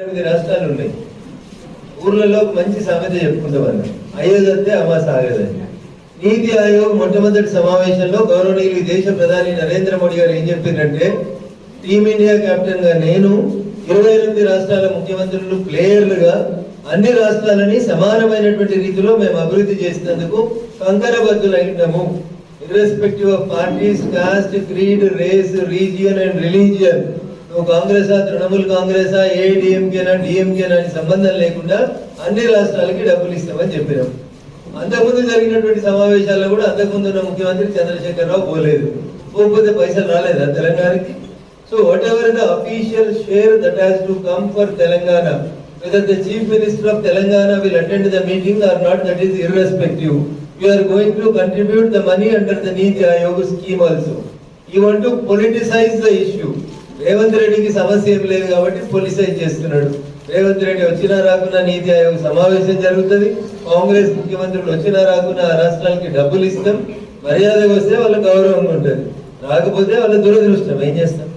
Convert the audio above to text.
ఎనిమిది రాష్ట్రాలు ఉన్నాయి. ఊర్లలో మంచి సామెత చెప్పుకుంటాం అన్న అమాస అమ్మ నీతి ఆయోగ్ మొట్టమొదటి సమావేశంలో గౌరవనీయులు ఈ దేశ ప్రధాని నరేంద్ర మోడీ గారు ఏం చెప్పిందంటే టీమిండియా కెప్టెన్గా నేను ఇరవై ఎనిమిది రాష్ట్రాల ముఖ్యమంత్రులు ప్లేయర్లుగా అన్ని రాష్ట్రాలని సమానమైనటువంటి రీతిలో మేము అభివృద్ధి చేసినందుకు కంకరబద్దులైనాము irrespective of parties caste creed race region and religion నువ్వు కాంగ్రెసా తృణమూల్ కాంగ్రెసా ఏ డిఎంకేనా డిఎంకేనా అని సంబంధం లేకుండా అన్ని రాష్ట్రాలకి డబ్బులు ఇస్తామని చెప్పినాం అంతకుముందు జరిగినటువంటి సమావేశాల్లో కూడా అంతకుముందు ఉన్న ముఖ్యమంత్రి చంద్రశేఖరరావు పోలేదు పోకపోతే పైసలు రాలేదా తెలంగాణకి so whatever the official share that has to come for Telangana whether the chief minister of telangana will attend the meeting or not that is irrespective we are going to contribute the money under the niti ayog scheme also you want to politicize the issue Revanth రెడ్డికి సమస్య ఏం లేదు కాబట్టి పొలిసైజ్ చేస్తున్నాడు? రేవంత్ రెడ్డి వచ్చినా రాకున్నా నీతి ఆయోగ్ సమావేశం జరుగుతుంది. కాంగ్రెస్ ముఖ్యమంత్రులు వచ్చినా రాకున్నా ఆ రాష్ట్రాలకి డబ్బులు ఇస్తాం. మర్యాదకు వస్తే వాళ్ళ గౌరవంగా ఉంటుంది రాకపోతే వాళ్ళ దురదృష్టం. ఏం చేస్తాం?